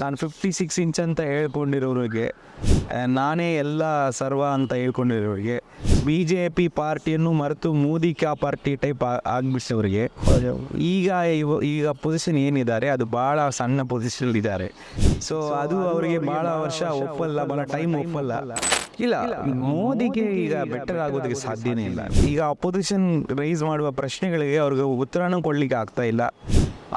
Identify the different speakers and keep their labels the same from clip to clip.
Speaker 1: ನಾನು fifty six inch ಅಂತ ಹೇಳ್ಕೊಂಡಿರೋರಿಗೆ ನಾನೇ ಎಲ್ಲ ಸರ್ವ ಅಂತ ಹೇಳ್ಕೊಂಡಿರೋರಿಗೆ ಬಿ ಜೆ ಪಿ ಪಾರ್ಟಿಯನ್ನು ಮರೆತು ಮೋದಿ ಕ್ಯಾ ಪಾರ್ಟಿ ಟೈಪ್ ಆಗ್ಬಿಟ್ಟವ್ರಿಗೆ ಈಗ ಇವ ಈಗ ಪೊಸಿಷನ್ ಏನಿದ್ದಾರೆ ಅದು ಭಾಳ ಸಣ್ಣ ಪೊಸಿಷನ್ ಇದ್ದಾರೆ. ಸೊ ಅದು ಅವರಿಗೆ ಭಾಳ ವರ್ಷ ಒಪ್ಪಲ್ಲ ಭಾಳ ಟೈಮ್ ಒಪ್ಪಲ್ಲ. ಇಲ್ಲ ಮೋದಿಗೆ ಈಗ ಬೆಟರ್ ಆಗೋದಕ್ಕೆ ಸಾಧ್ಯನೇ ಇಲ್ಲ. ಈಗ ಅಪೋಸಿಷನ್ ರೈಸ್ ಮಾಡುವ ಪ್ರಶ್ನೆಗಳಿಗೆ ಅವ್ರಿಗೆ ಉತ್ತರನೂ ಕೊಡ್ಲಿಕ್ಕೆ ಆಗ್ತಾ ಇಲ್ಲ.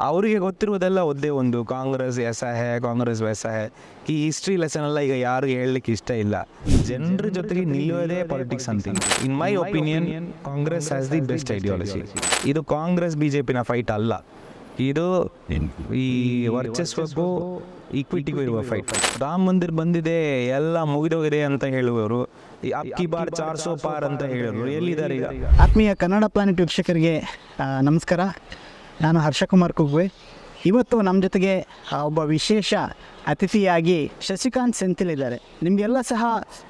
Speaker 1: ಅವರಿಗೆ ಗೊತ್ತಿರುವುದೆಲ್ಲ ಒಂದೇ ಒಂದು Congress is a Congress was a ಈ ಹಿಸ್ಟ್ರಿ ಲೆಸನ್ ಎಲ್ಲ ಈಗ ಯಾರು ಹೇಳಲಿಕ್ಕೆ ಇಷ್ಟ ಇಲ್ಲ. ಜನರ ಜೊತೆಗೆ ನಿಲ್ಲುವುದೇ ಪಾಲಿಟಿಕ್ಸ್ ಅಂತ in my opinion Congress has the best ideology ಇದು ಕಾಂಗ್ರೆಸ್ ಬಿ ಜೆ ಪಿನ ಫೈಟ್ ಅಲ್ಲ. ಇದು ಈ ವರ್ಚಸ್ವಕ್ಕೂ ಈಕ್ವಿಟಿಗೂ ಇರುವ ಫೈಟ್ ರಾಮ ಮಂದಿರ್ ಬಂದಿದೆ ಎಲ್ಲ ಮುಗಿದೋಗಿದೆ ಅಂತ ಹೇಳುವವರು. ಅಕ್ಕಿ ಬಾರ್ ಚಾರ್ ಸೋ ಪಾರ್ ಅಂತ ಹೇಳೋರು ಎಲ್ಲಿದ್ದಾರೆ ಈಗ?
Speaker 2: ಆತ್ಮೀಯ ಕನ್ನಡ ಪ್ಲಾನೆಟ್ ವೀಕ್ಷಕರಿಗೆ ನಮಸ್ಕಾರ. ನಾನು ಹರ್ಷಕುಮಾರ್ ಕುಗ್ವೆ ಇವತ್ತು ನಮ್ಮ ಜೊತೆಗೆ ಒಬ್ಬ ವಿಶೇಷ ಅತಿಥಿಯಾಗಿ ಶಶಿಕಾಂತ್ ಸೆಂಥಿಲ್ ಇದ್ದಾರೆ. ನಿಮಗೆಲ್ಲ ಸಹ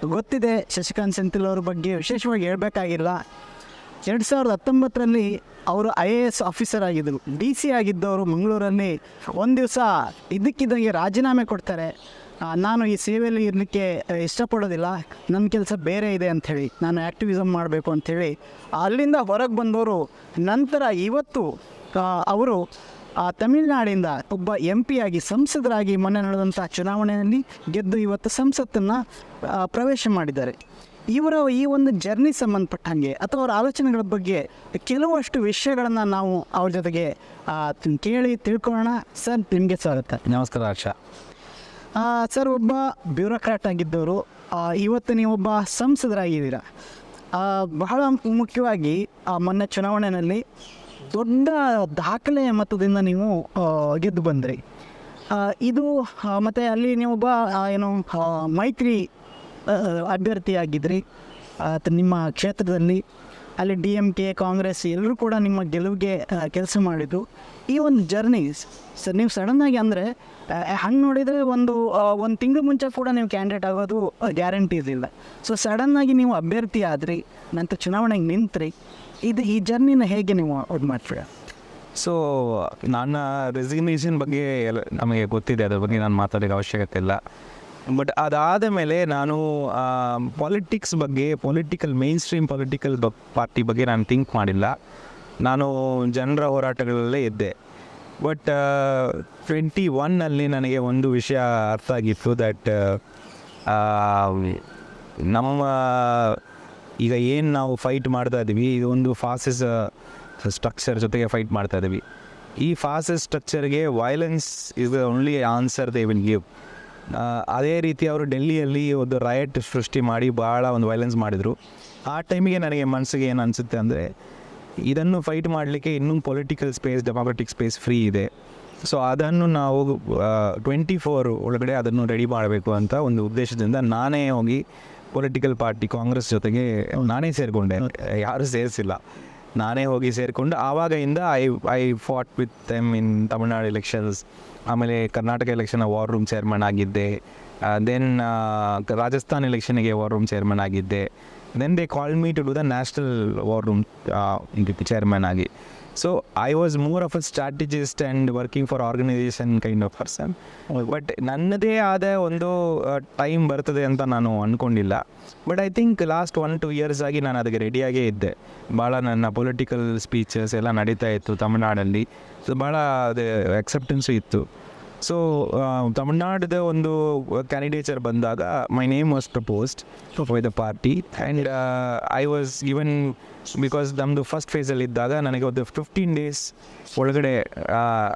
Speaker 2: ಗೊತ್ತಿದೆ, ಶಶಿಕಾಂತ್ ಸೆಂಥಿಲ್ ಅವ್ರ ಬಗ್ಗೆ ವಿಶೇಷವಾಗಿ ಹೇಳಬೇಕಾಗಿಲ್ಲ. ಎರಡು ಸಾವಿರದ ಹತ್ತೊಂಬತ್ತರಲ್ಲಿ ಅವರು ಐ ಎ ಎಸ್ ಆಫೀಸರ್ ಆಗಿದ್ದರು. ಡಿ ಸಿ ಆಗಿದ್ದವರು ಮಂಗಳೂರಲ್ಲಿ ಒಂದು ದಿವಸ ಇದಕ್ಕಿದ್ದಂಗೆ ರಾಜೀನಾಮೆ ಕೊಡ್ತಾರೆ. ನಾನು ಈ ಸೇವೆಯಲ್ಲಿ ಇರಲಿಕ್ಕೆ ಇಷ್ಟಪಡೋದಿಲ್ಲ. ನನ್ನ ಕೆಲಸ ಬೇರೆ ಇದೆ ಅಂಥೇಳಿ ನಾನು ಆ್ಯಕ್ಟಿವಿಸಮ್ ಮಾಡಬೇಕು ಅಂಥೇಳಿ ಅಲ್ಲಿಂದ ಹೊರಗೆ ಬಂದವರು ನಂತರ ಇವತ್ತು ಅವರು ಆ, ತಮಿಳುನಾಡಿಂದ ಒಬ್ಬ ಎಂ ಪಿ ಆಗಿ ಸಂಸದರಾಗಿ ಮೊನ್ನೆ ನಡೆದಂಥ ಚುನಾವಣೆಯಲ್ಲಿ ಗೆದ್ದು ಇವತ್ತು ಸಂಸತ್ತನ್ನು ಪ್ರವೇಶ ಮಾಡಿದ್ದಾರೆ. ಇವರ ಈ ಒಂದು ಜರ್ನಿ ಸಂಬಂಧಪಟ್ಟಂಗೆ ಅಥವಾ ಅವರ ಆಲೋಚನೆಗಳ ಬಗ್ಗೆ ಕೆಲವಷ್ಟು ವಿಷಯಗಳನ್ನು ನಾವು ಅವ್ರ ಜೊತೆಗೆ ಕೇಳಿ ತಿಳ್ಕೊಳ್ಳೋಣ. ಸರ್ ನಿಮಗೆ ಸ್ವಾಗತ.
Speaker 1: ನಮಸ್ಕಾರ ಹರ್ಷ.
Speaker 2: ಸರ್ ಒಬ್ಬ ಬ್ಯೂರೋಕ್ರಾಟ್ ಆಗಿದ್ದವರು ಇವತ್ತು ನೀವು ಒಬ್ಬ ಸಂಸದರಾಗಿದ್ದೀರ. ಬಹಳ ಮುಖ್ಯವಾಗಿ ಆ, ಮೊನ್ನೆ ಚುನಾವಣೆಯಲ್ಲಿ ದೊಡ್ಡ ದಾಖಲೆ ಮತದಿಂದ ನೀವು ಗೆದ್ದು ಬಂದ್ರಿ. ಇದು ಮತ್ತು ಅಲ್ಲಿ ನೀವೊಬ್ಬ ಏನು ಮೈತ್ರಿ ಅಭ್ಯರ್ಥಿ ಅಭ್ಯರ್ಥಿಯಾಗಿದ್ರಿ. ನಿಮ್ಮ ಕ್ಷೇತ್ರದಲ್ಲಿ ಅಲ್ಲಿ ಡಿ ಎಂ ಕೆ, ಕಾಂಗ್ರೆಸ್ ಎಲ್ಲರೂ ಕೂಡ ನಿಮ್ಮ ಗೆಲುವಿಗೆ ಕೆಲಸ ಮಾಡಿದ್ದು ಈ ಒಂದು ಜರ್ನಿ ಸರ್ ನೀವು ಸಡನ್ನಾಗಿ ಅಂದರೆ ಹಂಗೆ ನೋಡಿದರೆ ಒಂದು ಒಂದು ತಿಂಗಳು ಮುಂಚೆ ಕೂಡ ನೀವು ಕ್ಯಾಂಡಿಡೇಟ್ ಆಗೋದು ಗ್ಯಾರಂಟಿ ಇರಲಿಲ್ಲ ಸೊ ಸಡನ್ನಾಗಿ ನೀವು ಅಭ್ಯರ್ಥಿ ಆದ್ರಿ ನಂತರ ಚುನಾವಣೆಗೆ ನಿಂತ್ರಿ ಇದು ಈ ಜರ್ನಿನ ಹೇಗೆ ನೀವು ಇದು ಮಾಡ್ತೀರಾ?
Speaker 1: ಸೊ ನನ್ನ ರೆಸಿಗ್ನೇಷನ್ ಬಗ್ಗೆ ಎಲ್ಲ ನಮಗೆ ಗೊತ್ತಿದೆ, ಅದ್ರ ಬಗ್ಗೆ ನಾನು ಮಾತಾಡೋಕ್ಕೆ ಅವಶ್ಯಕತೆ ಇಲ್ಲ. ಬಟ್ ಅದಾದ ಮೇಲೆ ನಾನು ಪಾಲಿಟಿಕ್ಸ್ ಬಗ್ಗೆ ಪೊಲಿಟಿಕಲ್ ಮೇನ್ ಸ್ಟ್ರೀಮ್ ಪೊಲಿಟಿಕಲ್ ಬ ಪಾರ್ಟಿ ಬಗ್ಗೆ ನಾನು ಥಿಂಕ್ ಮಾಡಿಲ್ಲ. ನಾನು ಜನರ ಹೋರಾಟಗಳಲ್ಲೇ ಇದ್ದೆ. ಬಟ್ ಟ್ವೆಂಟಿ ಒನ್ನಲ್ಲಿ ನನಗೆ ಒಂದು ವಿಷಯ ಅರ್ಥ ಆಗಿತ್ತು ದಟ್ ನಮ್ಮ ಈಗ ಏನು ನಾವು ಫೈಟ್ ಮಾಡ್ತಾ ಇದ್ದೀವಿ ಇದೊಂದು ಫಾಸಿಸ್ ಸ್ಟ್ರಕ್ಚರ್ ಜೊತೆಗೆ ಫೈಟ್ ಮಾಡ್ತಾ ಇದ್ದೀವಿ ಈ fascist ಸ್ಟ್ರಕ್ಚರ್ಗೆ violence is only answer they will give ಅದೇ ರೀತಿ ಅವರು ಡೆಲ್ಲಿಯಲ್ಲಿ ಒಂದು ರಯಟ್ ಸೃಷ್ಟಿ ಮಾಡಿ ಭಾಳ ಒಂದು ವೈಲೆನ್ಸ್ ಮಾಡಿದರು. ಆ ಟೈಮಿಗೆ ನನಗೆ ಮನಸ್ಸಿಗೆ ಏನು ಅನಿಸುತ್ತೆ ಅಂದರೆ, ಇದನ್ನು ಫೈಟ್ ಮಾಡಲಿಕ್ಕೆ ಇನ್ನೂ political space democratic space free ಇದೆ. ಸೊ ಅದನ್ನು ನಾವು ಟ್ವೆಂಟಿ ಫೋರ್ ಒಳಗಡೆ ಅದನ್ನು ರೆಡಿ ಮಾಡಬೇಕು ಅಂತ ಒಂದು ಉದ್ದೇಶದಿಂದ ನಾನೇ ಹೋಗಿ ಪೊಲಿಟಿಕಲ್ ಪಾರ್ಟಿ ಕಾಂಗ್ರೆಸ್ ಜೊತೆಗೆ ನಾನೇ ಸೇರಿಕೊಂಡೆ. ಯಾರೂ ಸೇರಿಸಿಲ್ಲ. ನಾನೇ ಹೋಗಿ ಸೇರಿಕೊಂಡು ಆವಾಗಿಂದ I I fought with them in Tamil Nadu elections ಆಮೇಲೆ Karnataka election war room chairman ಆಗಿದ್ದೆ. ದೆನ್ ರಾಜಸ್ಥಾನ್ ಎಲೆಕ್ಷನ್ಗೆ ವಾರ್ ರೂಮ್ ಚೇರ್ಮನ್ ಆಗಿದ್ದೆ. Then they call me to do the national war room chairman ಆಗಿ. So I was more of a strategist and working for organisation kind of person but ನನ್ನದೇ ಆದ ಒಂದು time ಬರ್ತದೆ ಅಂತ ನಾನು ಅಂದ್ಕೊಂಡಿಲ್ಲ but I think last one two years ಆಗಿ ನಾನು ಅದಕ್ಕೆ ರೆಡಿಯಾಗೇ ಇದ್ದೆ. ಭಾಳ ನನ್ನ ಪೊಲಿಟಿಕಲ್ ಸ್ಪೀಚಸ್ ಎಲ್ಲ ನಡೀತಾ ಇತ್ತು ತಮಿಳ್ನಾಡಲ್ಲಿ. ಸೊ ಭಾಳ ಅದು ಅಕ್ಸೆಪ್ಟೆನ್ಸು ಇತ್ತು. ಸೊ ತಮಿಳ್ನಾಡದ ಒಂದು ಕ್ಯಾಂಡಿಡೇಚರ್ ಬಂದಾಗ my name was proposed for the party and I was even because ನಮ್ಮದು ಫಸ್ಟ್ ಫೇಸಲ್ಲಿ ಇದ್ದಾಗ ನನಗೆ ಒಂದು ಫಿಫ್ಟೀನ್ ಡೇಸ್ ಒಳಗಡೆ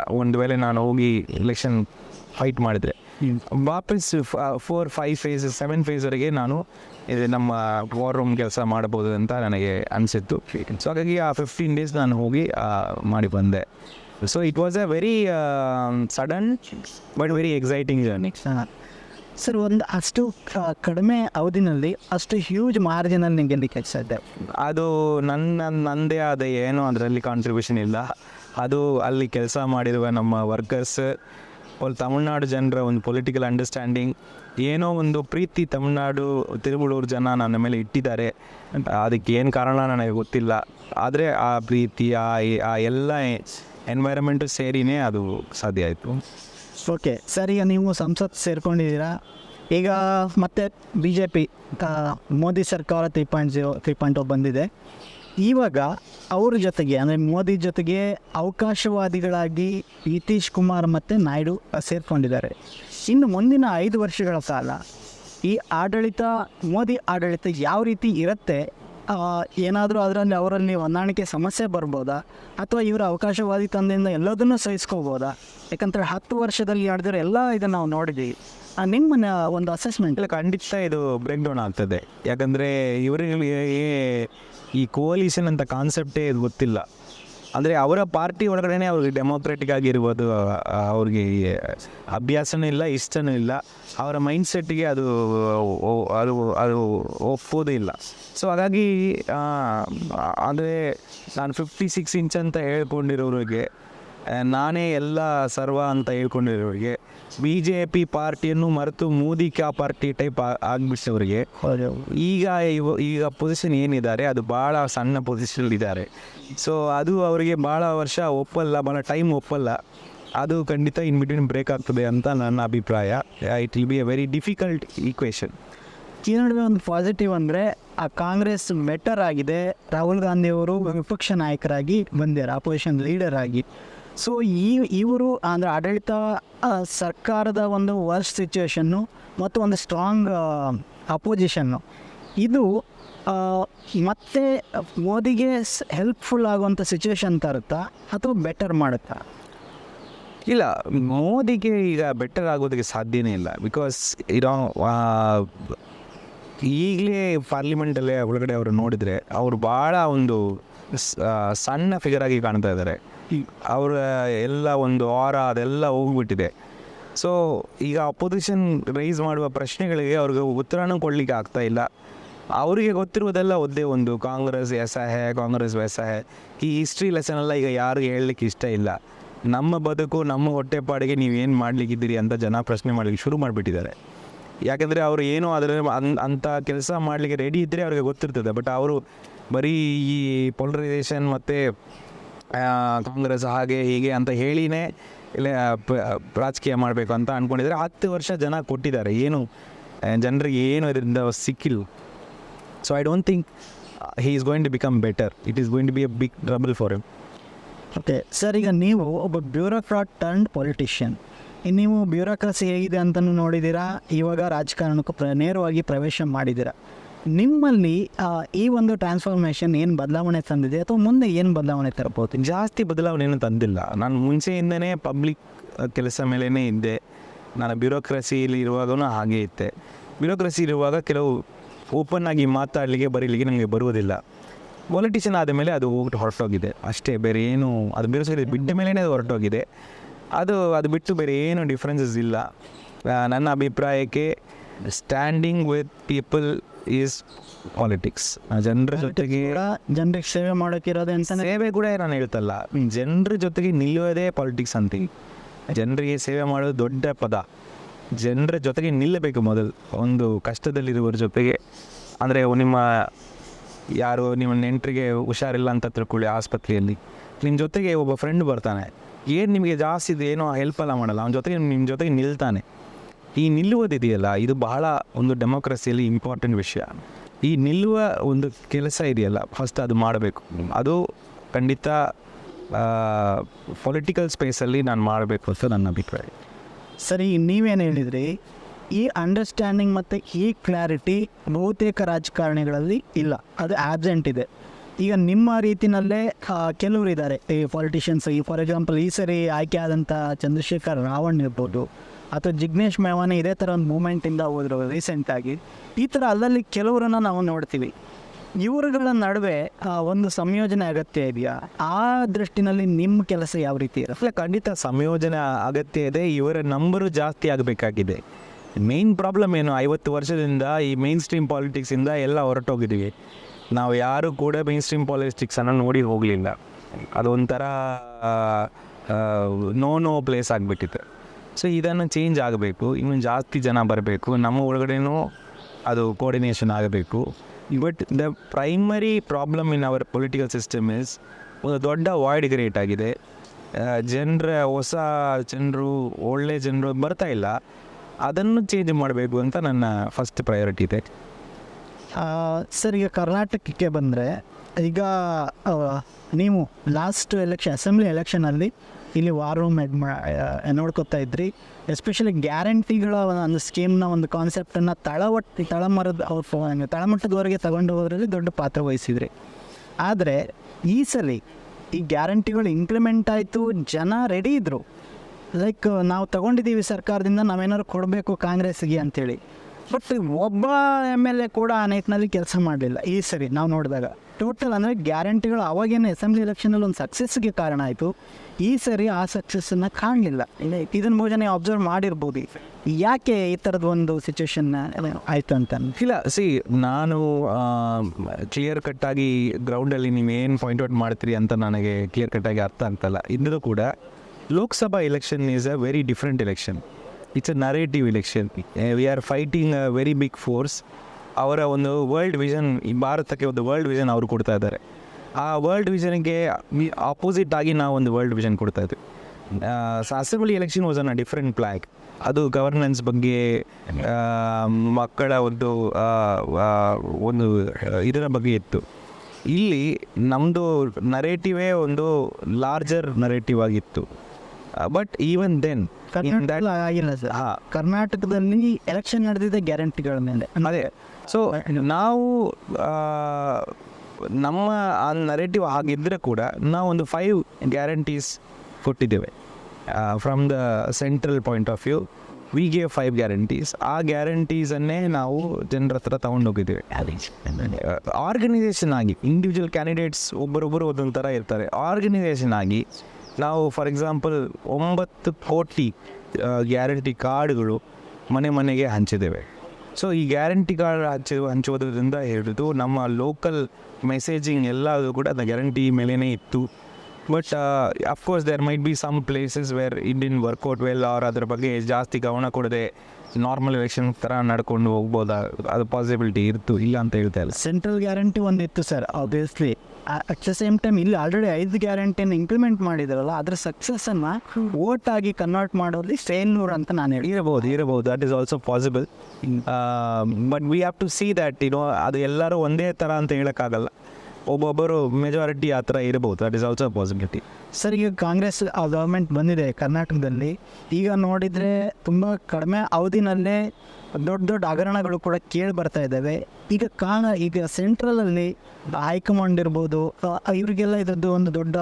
Speaker 1: ಒಂದು ವೇಳೆ ನಾನು ಹೋಗಿ ಎಲೆಕ್ಷನ್ ಫೈಟ್ ಮಾಡಿದರೆ. ವಾಪಸ್ ಫೋರ್ ಫೈವ್ ಫೇಸ್ ಸೆವೆನ್ ಫೇಸ್ವರೆಗೆ ನಾನು ಇದು ನಮ್ಮ ವಾರ್ ರೂಮ್ ಕೆಲಸ ಮಾಡ್ಬೋದು ಅಂತ ನನಗೆ ಅನಿಸಿತ್ತು. ಸೊ ಹಾಗಾಗಿ ಆ ಫಿಫ್ಟೀನ್ ಡೇಸ್ ನಾನು ಹೋಗಿ ಮಾಡಿ ಬಂದೆ. So it was a very sudden but very exciting journey
Speaker 2: sir ಒಂದು ಅಷ್ಟು ಕಡಿಮೆ ಅವಧಿನಲ್ಲಿ ಅಷ್ಟು ಹ್ಯೂಜ್ ಮಾರ್ಜಿನಲ್ಲಿ ನಿಮಗೆ ಕೆಲಸ ಇದೆ?
Speaker 1: ಅದು ನನ್ನ ನನ್ನದೇ ಆದ ಏನು ಅದರಲ್ಲಿ ಕಾಂಟ್ರಿಬ್ಯೂಷನ್ ಇಲ್ಲ. ಅದು ಅಲ್ಲಿ ಕೆಲಸ ಮಾಡಿರುವ ನಮ್ಮ ವರ್ಕರ್ಸ್ ತಮಿಳ್ನಾಡು ಜನರ ಒಂದು ಪೊಲಿಟಿಕಲ್ ಅಂಡರ್ಸ್ಟ್ಯಾಂಡಿಂಗ್ ಏನೋ ಒಂದು ಪ್ರೀತಿ ತಮಿಳ್ನಾಡು ತಿರುಗುಳೂರು ಜನ ನನ್ನ ಮೇಲೆ ಇಟ್ಟಿದ್ದಾರೆ. ಅದಕ್ಕೆ ಏನು ಕಾರಣ ನನಗೆ ಗೊತ್ತಿಲ್ಲ. ಆದರೆ ಆ ಪ್ರೀತಿ ಆ ಆ ಎಲ್ಲ ಎನ್ವೈರಮೆಂಟು ಸೇರಿನೇ ಅದು ಸಾಧ್ಯ ಆಯಿತು.
Speaker 2: ಓಕೆ ಸರ್, ಈಗ ನೀವು ಸಂಸತ್ ಸೇರ್ಕೊಂಡಿದ್ದೀರಾ. ಈಗ ಮತ್ತೆ ಬಿ ಜೆ ಪಿ ಮೋದಿ ಸರ್ಕಾರ three point zero three point ಬಂದಿದೆ. ಇವಾಗ ಅವ್ರ ಜೊತೆಗೆ, ಅಂದರೆ ಮೋದಿ ಜೊತೆಗೆ ಅವಕಾಶವಾದಿಗಳಾಗಿ ನಿತೀಶ್ ಕುಮಾರ್ ಮತ್ತು ನಾಯ್ಡು ಸೇರ್ಕೊಂಡಿದ್ದಾರೆ. ಇನ್ನು ಮುಂದಿನ ಐದು ವರ್ಷಗಳ ಕಾಲ ಈ ಆಡಳಿತ, ಮೋದಿ ಆಡಳಿತ ಯಾವ ರೀತಿ ಇರುತ್ತೆ ಏನಾದರೂ ಅದರಲ್ಲಿ ಅವರಲ್ಲಿ ಹೊಂದಾಣಿಕೆ ಸಮಸ್ಯೆ ಬರ್ಬೋದಾ? ಅಥವಾ ಇವರ ಅವಕಾಶವಾದಿ ತಂದೆಯಿಂದ ಎಲ್ಲದನ್ನೂ ಸಹಿಸ್ಕೋಬೋದಾ? ಯಾಕಂತೇಳಿ ಹತ್ತು ವರ್ಷದಲ್ಲಿ ನಡೆದಿರೋ ಎಲ್ಲ ಇದನ್ನು ನಾವು ನೋಡಿದ್ದೀವಿ. ಆ, ನಿಮ್ಮ ಒಂದು ಅಸೆಸ್ಮೆಂಟ್
Speaker 1: ಖಂಡಿತ ಇದು ಬ್ರೇಕ್ ಡೌನ್ ಆಗ್ತದೆ. ಯಾಕಂದರೆ ಇವರಿಗೆ ಈ ಕೋಲಿಷನ್ ಅಂತ ಕಾನ್ಸೆಪ್ಟೇ ಇದು ಗೊತ್ತಿಲ್ಲ. ಅಂದರೆ ಅವರ ಪಾರ್ಟಿ ಒಳಗಡೆ ಅವ್ರಿಗೆ ಡೆಮೋಕ್ರೆಟಿಕ್ ಆಗಿರ್ಬೋದು ಅವ್ರಿಗೆ ಅಭ್ಯಾಸನೂ ಇಲ್ಲ, ಇಷ್ಟನೂ ಇಲ್ಲ. ಅವರ ಮೈಂಡ್ ಸೆಟ್ಗೆ ಅದು ಅದು ಅದು ಒಪ್ಪೋದೇ ಇಲ್ಲ. ಸೊ ಹಾಗಾಗಿ ಅಂದರೆ ನಾನು ಫಿಫ್ಟಿ ಸಿಕ್ಸ್ ಇಂಚ್ ಅಂತ ಹೇಳ್ಕೊಂಡಿರೋರಿಗೆ, ನಾನೇ ಎಲ್ಲ ಸರ್ವ ಅಂತ ಹೇಳ್ಕೊಂಡಿರೋರಿಗೆ ಬಿ ಜೆ ಪಿ ಪಾರ್ಟಿಯನ್ನು ಮರೆತು ಮೋದಿ ಕ್ಯಾ ಪಾರ್ಟಿ ಟೈಪ್ ಆಗಿಬಿಟ್ಟವ್ರಿಗೆ ಈಗ ಇವ ಈಗ ಪೊಸಿಷನ್ ಏನಿದ್ದಾರೆ ಅದು ಭಾಳ ಸಣ್ಣ ಪೊಸಿಷನ್ ಇದ್ದಾರೆ. ಸೊ ಅದು ಅವರಿಗೆ ಭಾಳ ವರ್ಷ ಒಪ್ಪಲ್ಲ ಭಾಳ ಟೈಮ್ ಒಪ್ಪಲ್ಲ. ಅದು ಖಂಡಿತ ಇನ್ ಬಿಟ್ವೀನ್ ಬ್ರೇಕ್ ಆಗ್ತದೆ ಅಂತ ನನ್ನ ಅಭಿಪ್ರಾಯ. It will be a very difficult equation
Speaker 2: ಈ ನಡುವೆ ಒಂದು ಪಾಸಿಟಿವ್ ಅಂದರೆ ಆ ಕಾಂಗ್ರೆಸ್ ಮೆಟರ್ ಆಗಿದೆ ರಾಹುಲ್ ಗಾಂಧಿ ಅವರು ವಿಪಕ್ಷ ನಾಯಕರಾಗಿ ಬಂದಿದ್ದಾರೆ ಅಪೋಸಿಷನ್ ಲೀಡರ್ ಆಗಿ. ಸೊ ಈ ಇವರು ಅಂದರೆ ಆಡಳಿತ ಸರ್ಕಾರದ ಒಂದು ವರ್ಸ್ಟ್ ಸಿಚುವೇಶನ್ನು ಮತ್ತು ಒಂದು ಸ್ಟ್ರಾಂಗ್ ಅಪೋಸಿಷನ್ನು ಇದು ಮತ್ತೆ ಮೋದಿಗೆ ಹೆಲ್ಪ್ಫುಲ್ ಆಗುವಂಥ ಸಿಚುವೇಶನ್ ತರುತ್ತಾ ಅಥವಾ ಬೆಟರ್ ಮಾಡುತ್ತಾ?
Speaker 1: ಇಲ್ಲ, ಮೋದಿಗೆ ಈಗ ಬೆಟರ್ ಆಗೋದಕ್ಕೆ ಸಾಧ್ಯನೇ ಇಲ್ಲ. ಬಿಕಾಸ್ ಇರೋ ಈಗಲೇ ಪಾರ್ಲಿಮೆಂಟಲ್ಲೇ ಒಳಗಡೆ ಅವರು ನೋಡಿದರೆ ಅವರು ಭಾಳ ಒಂದು ಸಣ್ಣ ಫಿಗರ್ ಆಗಿ ಕಾಣ್ತಾ ಇದ್ದಾರೆ. ಅವರ ಎಲ್ಲ ಒಂದು ವಾರ ಅದೆಲ್ಲ ಹೋಗ್ಬಿಟ್ಟಿದೆ. ಸೊ ಈಗ ಅಪೋಸಿಷನ್ ರೈಸ್ ಮಾಡುವ ಪ್ರಶ್ನೆಗಳಿಗೆ ಅವ್ರಿಗೆ ಉತ್ತರನೂ ಕೊಡಲಿಕ್ಕೆ ಆಗ್ತಾ ಇಲ್ಲ. ಅವರಿಗೆ ಗೊತ್ತಿರುವುದೆಲ್ಲ ಒಂದೇ ಒಂದು, ಕಾಂಗ್ರೆಸ್ ಎಸಹೆ ಕಾಂಗ್ರೆಸ್ ವ್ಯಸಹೆ ಈ ಹಿಸ್ಟ್ರಿ ಲೆಸನ್ ಎಲ್ಲ ಈಗ ಯಾರು ಹೇಳಲಿಕ್ಕೆ ಇಷ್ಟ ಇಲ್ಲ. ನಮ್ಮ ಬದುಕು, ನಮ್ಮ ಹೊಟ್ಟೆಪಾಡಿಗೆ ನೀವು ಏನು ಮಾಡ್ಲಿಕ್ಕಿದ್ದೀರಿ ಅಂತ ಜನ ಪ್ರಶ್ನೆ ಮಾಡಲಿಕ್ಕೆ ಶುರು ಮಾಡಿಬಿಟ್ಟಿದ್ದಾರೆ. ಯಾಕೆಂದರೆ ಅವರು ಏನೋ ಅದರ ಅನ್ ಅಂಥ ಕೆಲಸ ಮಾಡಲಿಕ್ಕೆ ರೆಡಿ ಇದ್ದರೆ ಅವ್ರಿಗೆ ಗೊತ್ತಿರ್ತದೆ. ಬಟ್ ಅವರು ಬರೀ ಈ ಪೊಲರೈಸೇಷನ್ ಮತ್ತು ಕಾಂಗ್ರೆಸ್ ಹಾಗೆ ಹೀಗೆ ಅಂತ ಹೇಳಿನೇ ಇಲ್ಲ ರಾಜಕೀಯ ಮಾಡಬೇಕು ಅಂತ ಅಂದ್ಕೊಂಡಿದ್ದಾರೆ ಹತ್ತು ವರ್ಷ ಜನ ಕೊಟ್ಟಿದ್ದಾರೆ. ಏನು ಜನರಿಗೆ ಏನು ಇದರಿಂದ ಸಿಕ್ಕಿಲ್ಲ. So I don't think he is going to become better it is going to be a big trouble for him
Speaker 2: okay sir ಈಗ ನೀವು ಒಬ್ಬ ಬ್ಯೂರೋಕ್ರಾಟ್ ಟರ್ನ್ ಪೊಲಿಟಿಷಿಯನ್ ನೀವು ಬ್ಯೂರೋಕ್ರಸಿ ಹೇಗಿದೆ ಅಂತಲೂ ನೋಡಿದ್ದೀರಾ? ಇವಾಗ ರಾಜಕಾರಣಕ್ಕೂ ಪ್ರ, ನೇರವಾಗಿ ಪ್ರವೇಶ ಮಾಡಿದ್ದೀರಾ? ನಿಮ್ಮಲ್ಲಿ ಈ ಒಂದು ಟ್ರಾನ್ಸ್ಫಾರ್ಮೇಷನ್ ಏನು ಬದಲಾವಣೆ ತಂದಿದೆ ಅಥವಾ ಮುಂದೆ ಏನು ಬದಲಾವಣೆ ತರಬಹುದು?
Speaker 1: ಜಾಸ್ತಿ ಬದಲಾವಣೆ ಏನು ತಂದಿಲ್ಲ. ನಾನು ಮುಂಚೆಯಿಂದನೇ ಪಬ್ಲಿಕ್ ಕೆಲಸ ಮೇಲೇ ಇದ್ದೆ. ನಾನು ಬ್ಯೂರೋಕ್ರಸಿಯಲ್ಲಿ ಇರುವಾಗೂ ಹಾಗೆ ಇತ್ತೆ ಬ್ಯೂರೋಕ್ರಸಿ ಇರುವಾಗ ಕೆಲವು ಓಪನ್ ಆಗಿ ಮಾತಾಡಲಿಕ್ಕೆ, ಬರೀಲಿಕ್ಕೆ ನನಗೆ ಬರುವುದಿಲ್ಲ. ಪೊಲಿಟಿಷಿಯನ್ ಆದ ಮೇಲೆ ಅದು ಹೋಗ್ಬಿಟ್ಟು ಹೊರಟೋಗಿದೆ. ಅಷ್ಟೇ, ಬೇರೆ ಏನು, ಅದು ಬ್ಯೂರೋಕ್ರಸಿ ಬಿಟ್ಟ ಮೇಲೇ ಅದು ಹೊರಟೋಗಿದೆ. ಅದು ಅದು ಬಿಟ್ಟು ಬೇರೆ ಏನು ಡಿಫ್ರೆನ್ಸಸ್ ಇಲ್ಲ. ನನ್ನ ಅಭಿಪ್ರಾಯಕ್ಕೆ standing with people is politics ಜನರ ಜೊತೆಗೆ
Speaker 2: ಜನರಿಗೆ ಸೇವೆ ಮಾಡೋಕ್ಕಿರೋದು ಅಂತ
Speaker 1: ಸೇವೆ ಕೂಡ ನಾನು ಹೇಳ್ತಲ್ಲ ಜನರ ಜೊತೆಗೆ ನಿಲ್ಲೋದೇ ಪಾಲಿಟಿಕ್ಸ್ ಅಂತೀವಿ. ಜನರಿಗೆ ಸೇವೆ ಮಾಡೋದು ದೊಡ್ಡ ಪದ. ಜನರ ಜೊತೆಗೆ ನಿಲ್ಲಬೇಕು ಮೊದಲು. ಒಂದು ಕಷ್ಟದಲ್ಲಿರುವವ್ರ ಜೊತೆಗೆ. ಅಂದರೆ ನಿಮ್ಮ ಯಾರು ನಿಮ್ಮ ನೆಂಟರಿಗೆ ಹುಷಾರಿಲ್ಲ ಅಂತ ತಿಳ್ಕೊಳ್ಳಿ ಆಸ್ಪತ್ರೆಯಲ್ಲಿ. ನಿಮ್ಮ ಜೊತೆಗೆ ಒಬ್ಬ ಫ್ರೆಂಡ್ ಬರ್ತಾನೆ. ಏನು ನಿಮಗೆ ಜಾಸ್ತಿ ಇದು ಏನೋ ಹೆಲ್ಪ್ ಎಲ್ಲ ಮಾಡಲ್ಲ. ಅವನ ಜೊತೆಗೆ ನಿಮ್ಮ ಜೊತೆಗೆ ನಿಲ್ತಾನೆ. ಈ ನಿಲ್ಲುವುದಿದೆಯಲ್ಲ ಇದು ಬಹಳ ಒಂದು ಡೆಮೋಕ್ರಸಿಯಲ್ಲಿ ಇಂಪಾರ್ಟೆಂಟ್ ವಿಷಯ. ಈ ನಿಲ್ಲುವ ಒಂದು ಕೆಲಸ ಇದೆಯಲ್ಲ ಫಸ್ಟ್ ಅದು ಮಾಡಬೇಕು. ಅದು ಖಂಡಿತ ಪೊಲಿಟಿಕಲ್ ಸ್ಪೇಸಲ್ಲಿ ನಾನು ಮಾಡಬೇಕು ಅಂತ ನನ್ನ ಅಭಿಪ್ರಾಯ.
Speaker 2: ಸರಿ, ನೀವೇನು ಹೇಳಿದ್ರಿ? ಈ ಅಂಡರ್ಸ್ಟ್ಯಾಂಡಿಂಗ್ ಮತ್ತು ಈ ಕ್ಲಾರಿಟಿ ಬಹುತೇಕ ರಾಜಕಾರಣಿಗಳಲ್ಲಿ ಇಲ್ಲ. ಅದು ಆಬ್ಸೆಂಟ್ ಇದೆ. ಈಗ ನಿಮ್ಮ ರೀತಿಯಲ್ಲೇ ಕೆಲವರು ಇದ್ದಾರೆ ಈ ಪಾಲಿಟಿಷಿಯನ್ಸ್ ಈ ಫಾರ್ ಎಕ್ಸಾಂಪಲ್ ಈ ಸರಿ ಆಯ್ಕೆ ಆದಂಥ ಚಂದ್ರಶೇಖರ್ ರಾವಣ್ ಇರ್ಬೋದು ಅಥವಾ ಜಿಗ್ನೇಶ್ ಮೇವಾನಿ ಇದೇ ಥರ ಒಂದು ಮೂಮೆಂಟಿಂದ ಹೋದ್ರು ರೀಸೆಂಟಾಗಿ, ಈ ಥರ ಅಲ್ಲಲ್ಲಿ ಕೆಲವರನ್ನು ನಾವು ನೋಡ್ತೀವಿ. ಇವರುಗಳ ನಡುವೆ ಒಂದು ಸಂಯೋಜನೆ ಅಗತ್ಯ ಇದೆಯಾ? ಆ ದೃಷ್ಟಿನಲ್ಲಿ ನಿಮ್ಮ ಕೆಲಸ ಯಾವ ರೀತಿ ಇರುತ್ತೆ
Speaker 1: ಖಂಡಿತ ಸಂಯೋಜನೆ ಅಗತ್ಯ ಇದೆ. ಇವರ ನಂಬರು ಜಾಸ್ತಿ ಆಗಬೇಕಾಗಿದೆ. ಮೇನ್ ಪ್ರಾಬ್ಲಮ್ ಏನು? ಐವತ್ತು ವರ್ಷದಿಂದ ಈ ಮೇನ್ ಸ್ಟ್ರೀಮ್ ಪಾಲಿಟಿಕ್ಸಿಂದ ಎಲ್ಲ ಹೊರಟೋಗಿದ್ದೀವಿ. ನಾವು ಯಾರು ಕೂಡ ಮೇನ್ ಸ್ಟ್ರೀಮ್ ಪಾಲಿಟಿಕ್ಸನ್ನು ನೋಡಿ ಹೋಗಲಿಲ್ಲ. ಅದೊಂಥರ ನೋ ನೋ ಪ್ಲೇಸ್ ಆಗಿಬಿಟ್ಟಿದೆ ಸೊ ಇದನ್ನು ಚೇಂಜ್ ಆಗಬೇಕು. ಇನ್ನೂ ಜಾಸ್ತಿ ಜನ ಬರಬೇಕು. ನಮ್ಮ ಒಳಗಡೆನೂ ಅದು ಕೋರ್ಡಿನೇಷನ್ ಆಗಬೇಕು. But the primary problem in our political system is ಒಂದು ದೊಡ್ಡ ವಾಯ್ಡ್ ಕ್ರಿಯೇಟ್ ಆಗಿದೆ. ಜನರ, ಹೊಸ ಜನರು, ಒಳ್ಳೆ ಜನರು ಬರ್ತಾ ಇಲ್ಲ. ಅದನ್ನು ಚೇಂಜ್ ಮಾಡಬೇಕು ಅಂತ ನನ್ನ ಫಸ್ಟ್ ಪ್ರಯಾರಿಟಿ ಇದೆ.
Speaker 2: ಸರ್, ಈಗ ಕರ್ನಾಟಕಕ್ಕೆ ಬಂದರೆ, ಈಗ ನೀವು ಲಾಸ್ಟ್ ಎಲೆಕ್ಷನ್ ಅಸೆಂಬ್ಲಿ ಎಲೆಕ್ಷನಲ್ಲಿ ಇಲ್ಲಿ ವಾರ್ ರೂಮ್ ಎಡ್ ನೋಡ್ಕೊತಾ ಇದ್ರಿ. ಎಸ್ಪೆಷಲಿ ಗ್ಯಾರಂಟಿಗಳ ಒಂದು ಸ್ಕೀಮ್ನ ಒಂದು ಕಾನ್ಸೆಪ್ಟನ್ನು ತಳವಟ್ಟು ತಳಮರದ ತಳಮಟ್ಟದವರೆಗೆ ತಗೊಂಡು ಹೋದ್ರಲ್ಲಿ ದೊಡ್ಡ ಪಾತ್ರ ವಹಿಸಿದ್ರಿ. ಆದರೆ ಈ ಸಲ ಈ ಗ್ಯಾರಂಟಿಗಳು ಇಂಪ್ಲಿಮೆಂಟ್ ಆಯಿತು, ಜನ ರೆಡಿ ಇದ್ದರು ಲೈಕ್ ನಾವು ತಗೊಂಡಿದ್ದೀವಿ ಸರ್ಕಾರದಿಂದ, ನಾವೇನಾದ್ರು ಕೊಡಬೇಕು ಕಾಂಗ್ರೆಸ್ಗೆ ಅಂತೇಳಿ. ಬಟ್ ಒಬ್ಬ ಎಂ ಎಲ್ ಎ ಕೂಡ ಆ ನಿಟ್ಟಿನಲ್ಲಿ ಕೆಲಸ ಮಾಡಲಿಲ್ಲ ಈ ಸರಿ, ನಾವು ನೋಡಿದಾಗ. ಟೋಟಲ್ ಅಂದರೆ ಗ್ಯಾರಂಟಿಗಳು ಅವಾಗೇನು ಅಸೆಂಬ್ಲಿ ಎಲೆಕ್ಷನಲ್ಲಿ ಒಂದು ಸಕ್ಸಸ್ಗೆ ಕಾರಣ ಆಯಿತು. ಈ ಸರಿ ಆ ಸಕ್ಸಸ್ಸನ್ನು ಕಾಣಲಿಲ್ಲ. ಇದನ್ನು ಮೂರು ಜನ ಅಬ್ಸರ್ವ್ ಮಾಡಿರ್ಬೋದು. ಯಾಕೆ ಈ ಥರದ ಒಂದು ಸಿಚುವೇಶನ್ ಆಯಿತು ಅಂತ
Speaker 1: ಇಲ್ಲ ಸಿ ನಾನು ಕ್ಲಿಯರ್ ಕಟ್ಟಾಗಿ ಗ್ರೌಂಡಲ್ಲಿ ನೀವು ಏನು ಪಾಯಿಂಟ್ ಔಟ್ ಮಾಡ್ತೀರಿ ಅಂತ ನನಗೆ ಕ್ಲಿಯರ್ ಕಟ್ಟಾಗಿ ಅರ್ಥ ಆಗ್ತಲ್ಲ ಇಂದು ಕೂಡ Lok Sabha election is a very different election it's a narrative election we are fighting a very big force ಅವರ ಒಂದು ವರ್ಲ್ಡ್ ವಿಷನ್ ಈ ಭಾರತಕ್ಕೆ ಒಂದು ವರ್ಲ್ಡ್ ವಿಷನ್ ಅವರು ಕೊಡ್ತಾ ಇದ್ದಾರೆ. ಆ ವರ್ಲ್ಡ್ ವಿಷನ್ಗೆ ಆಪೋಸಿಟ್ ಆಗಿ ನಾವು ಒಂದು ವರ್ಲ್ಡ್ ವಿಷನ್ ಕೊಡ್ತಾ ಇದ್ವಿ. Assembly election was an different plank ಅದು ಗವರ್ನೆನ್ಸ್ ಬಗ್ಗೆ ಮಕ್ಕಳ ಒಂದು ಒಂದು, ಇದರ ಬಗ್ಗೆ ಇತ್ತು. ಇಲ್ಲಿ ನಮ್ಮದು ನರೇಟಿವೇ ಒಂದು ಲಾರ್ಜರ್ ನರೇಟಿವ್ ಆಗಿತ್ತು. ಬಟ್ ಈವನ್ ದೆನ್
Speaker 2: ಆಗಿಲ್ಲ ಸರ್. ಕರ್ನಾಟಕದಲ್ಲಿ ಎಲೆಕ್ಷನ್ ನಡೆದಿದೆ ಗ್ಯಾರಂಟಿಗಳ ಮೇಲೆ.
Speaker 1: ಅದೇ. ಸೊ ನಾವು ನಮ್ಮ ಆ ನರೇಟಿವ್ ಆಗಿದ್ದರೆ ಕೂಡ ನಾವು ಒಂದು ಫೈವ್ ಗ್ಯಾರಂಟೀಸ್ ಕೊಟ್ಟಿದ್ದೇವೆ from the central point of view we gave five guarantees ಆ ಗ್ಯಾರಂಟೀಸನ್ನೇ ನಾವು ಜನರ ಹತ್ರ ತಗೊಂಡೋಗಿದ್ದೇವೆ. ಆರ್ಗನೈಸೇಷನ್ ಆಗಿ ಇಂಡಿವಿಜುವಲ್ ಕ್ಯಾಂಡಿಡೇಟ್ಸ್ ಒಬ್ಬರೊಬ್ಬರು ಒಂದೊಂದು ಥರ ಇರ್ತಾರೆ. ಆರ್ಗನೈಸೇಷನ್ ಆಗಿ ನಾವು ಫಾರ್ ಎಕ್ಸಾಂಪಲ್ ಒಂಬತ್ತು ಕೋಟಿ ಗ್ಯಾರಂಟಿ ಕಾರ್ಡ್ಗಳು ಮನೆ ಮನೆಗೆ ಹಂಚಿದ್ದೇವೆ. ಸೊ ಈ ಗ್ಯಾರಂಟಿ ಕಾರ್ಡ್ ಹಚ್ಚಿ, ಹಂಚುವುದರಿಂದ ಹಿಡಿದು ನಮ್ಮ ಲೋಕಲ್ ಮೆಸೇಜಿಂಗ್ ಎಲ್ಲದು ಕೂಡ ಅದು ಗ್ಯಾರಂಟಿ ಮೇಲೇ ಇತ್ತು. But of course there might be some places where Indian work out well or ಅದರ ಬಗ್ಗೆ ಜಾಸ್ತಿ ಗಮನ ಕೊಡದೆ ನಾರ್ಮಲ್ ಎಲೆಕ್ಷನ್ ಥರ ನಡ್ಕೊಂಡು ಹೋಗ್ಬೋದಾ? ಅದು ಪಾಸಿಬಿಲಿಟಿ ಇತ್ತು ಇಲ್ಲ ಅಂತ ಹೇಳ್ತಾ ಇಲ್ಲ.
Speaker 2: ಸೆಂಟ್ರಲ್ ಗ್ಯಾರಂಟಿ ಒಂದು ಇತ್ತು sir obviously at the same time ಇಲ್ಲಿ ಆಲ್ರೆಡಿ ಐದು ಗ್ಯಾರಂಟಿಯನ್ನು ಇಂಪ್ಲಿಮೆಂಟ್ ಮಾಡಿದಾರಲ್ಲ ಅದ್ರ ಸಕ್ಸಸ್ಸನ್ನು ಓಟ್ ಆಗಿ ಕನ್ವರ್ಟ್ ಮಾಡೋದ್ರಲ್ಲಿ ಫೇಲ್ಯೂರ್ ಅಂತ ನಾನು ಹೇಳಿ
Speaker 1: ಇರಬಹುದು ಇರಬಹುದು. That is also possible but we have to see that ಏನೋ ಅದು ಎಲ್ಲರೂ ಒಂದೇ ಥರ ಅಂತ ಹೇಳೋಕ್ಕಾಗಲ್ಲ. ಒಬ್ಬೊಬ್ಬರು ಮೆಜಾರಿಟಿ ಆ ಥರ ಇರಬಹುದು that is also possibility
Speaker 2: sir ಈಗ ಕಾಂಗ್ರೆಸ್ ಗೌರ್ಮೆಂಟ್ ಬಂದಿದೆ ಕರ್ನಾಟಕದಲ್ಲಿ. ಈಗ ನೋಡಿದರೆ ತುಂಬ ಕಡಿಮೆ ಅವಧಿನಲ್ಲೇ ದೊಡ್ಡ ದೊಡ್ಡ ಹಗರಣಗಳು ಕೂಡ ಕೇಳಿ ಬರ್ತಾ ಇದ್ದಾವೆ. ಈಗ ಕಾಣ ಈಗ ಸೆಂಟ್ರಲಲ್ಲಿ ಹೈಕಮಾಂಡ್ ಇರ್ಬೋದು ಆ, ಇವರಿಗೆಲ್ಲ ಇದ್ರದ್ದು ಒಂದು ದೊಡ್ಡ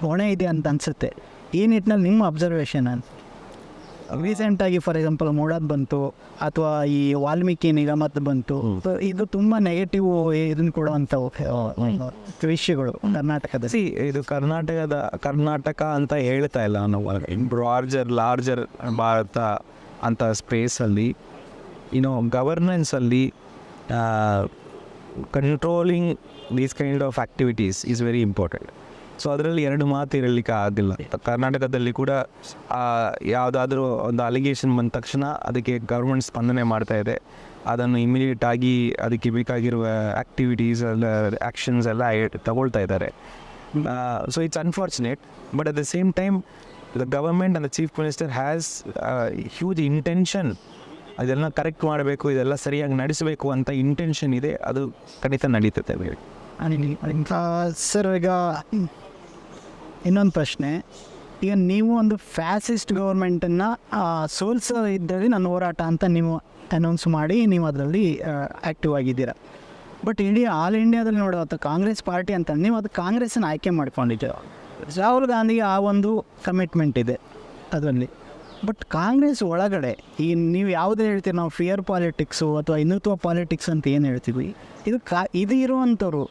Speaker 2: ಹೊಣೆ ಇದೆ ಅಂತ ಅನಿಸುತ್ತೆ. ಈ ನಿಟ್ಟಿನಲ್ಲಿ ನಿಮ್ಮ ಅಬ್ಸರ್ವೇಷನ್ ಅಂತ ರೀಸೆಂಟಾಗಿ ಫಾರ್ ಎಕ್ಸಾಂಪಲ್ ಮೂಡಾದ್ ಬಂತು ಅಥವಾ ಈ ವಾಲ್ಮೀಕಿ ನಿಗಮದ ಬಂತು ಇದು ತುಂಬ ನೆಗೆಟಿವ್ ಇದನ್ನು ಕೊಡುವಂಥವು ವಿಷಯಗಳು ಕರ್ನಾಟಕದ
Speaker 1: ಸಿ ಇದು ಕರ್ನಾಟಕದ ಕರ್ನಾಟಕ ಅಂತ ಹೇಳ್ತಾ ಇಲ್ಲ ನಾವು. ಲಾರ್ಜರ್ ಲಾರ್ಜರ್ ಭಾರತ ಅಂತ ಸ್ಪೇಸಲ್ಲಿ ಇನ್ನು ಗವರ್ನೆನ್ಸಲ್ಲಿ controlling these kind of activities is very important so ಅದರಲ್ಲಿ ಎರಡು ಮಾತು ಇರಲಿಕ್ಕೆ ಆಗಿಲ್ಲ. ಕರ್ನಾಟಕದಲ್ಲಿ ಕೂಡ ಯಾವುದಾದ್ರೂ ಒಂದು ಅಲಿಗೇಷನ್ ಬಂದ ತಕ್ಷಣ ಅದಕ್ಕೆ ಗೌರ್ಮೆಂಟ್ ಸ್ಪಂದನೆ ಮಾಡ್ತಾ ಇದೆ. ಅದನ್ನು ಇಮಿಡಿಯೇಟ್ ಆಗಿ ಅದಕ್ಕೆ ಬೇಕಾಗಿರುವ ಆ್ಯಕ್ಟಿವಿಟೀಸ್ ಎಲ್ಲ ಆ್ಯಕ್ಷನ್ಸ್ ಎಲ್ಲ ತಗೊಳ್ತಾ ಇದ್ದಾರೆ. So it's unfortunate but at the same time the government and the chief minister has huge intention ಅದೆಲ್ಲ ಕರೆಕ್ಟ್ ಮಾಡಬೇಕು ಇದೆಲ್ಲ ಸರಿಯಾಗಿ ನಡೆಸಬೇಕು ಅಂತ ಇಂಟೆನ್ಷನ್ ಇದೆ. ಅದು ಖಂಡಿತ ನಡೀತದೆ
Speaker 2: ಸರ್ ಈಗ ಇನ್ನೊಂದು ಪ್ರಶ್ನೆ. ಈಗ ನೀವು ಒಂದು ಫ್ಯಾಸಿಸ್ಟ್ ಗೌರ್ಮೆಂಟನ್ನು ಸೋಲ್ಸ ಇದ್ದಲ್ಲಿ ನನ್ನ ಹೋರಾಟ ಅಂತ ನೀವು ಅನೌನ್ಸ್ ಮಾಡಿ, ನೀವು ಅದರಲ್ಲಿ ಆ್ಯಕ್ಟಿವ್ ಆಗಿದ್ದೀರ. ಬಟ್ ಇಡೀ ಆಲ್ ಇಂಡಿಯಾದಲ್ಲಿ ನೋಡೋ ಅಥವಾ ಕಾಂಗ್ರೆಸ್ ಪಾರ್ಟಿ ಅಂತ ನೀವು ಅದು ಕಾಂಗ್ರೆಸ್ಸನ್ನು ಆಯ್ಕೆ ಮಾಡ್ಕೊಂಡಿದ್ದೀರ. ರಾಹುಲ್ ಗಾಂಧಿಗೆ ಆ ಒಂದು ಕಮಿಟ್ಮೆಂಟ್ ಇದೆ ಅದರಲ್ಲಿ. ಬಟ್ ಕಾಂಗ್ರೆಸ್ ಒಳಗಡೆ, ಈ ನೀವು ಯಾವುದೇ ಹೇಳ್ತೀರಿ, ನಾವು ಫಿಯರ್ ಪಾಲಿಟಿಕ್ಸು ಅಥವಾ ಹಿಂದುತ್ವ ಪಾಲಿಟಿಕ್ಸ್ ಅಂತ ಏನು ಹೇಳ್ತೀವಿ? ಇದು ಕಾ, ಇದು ಇರುವಂಥವ್ರು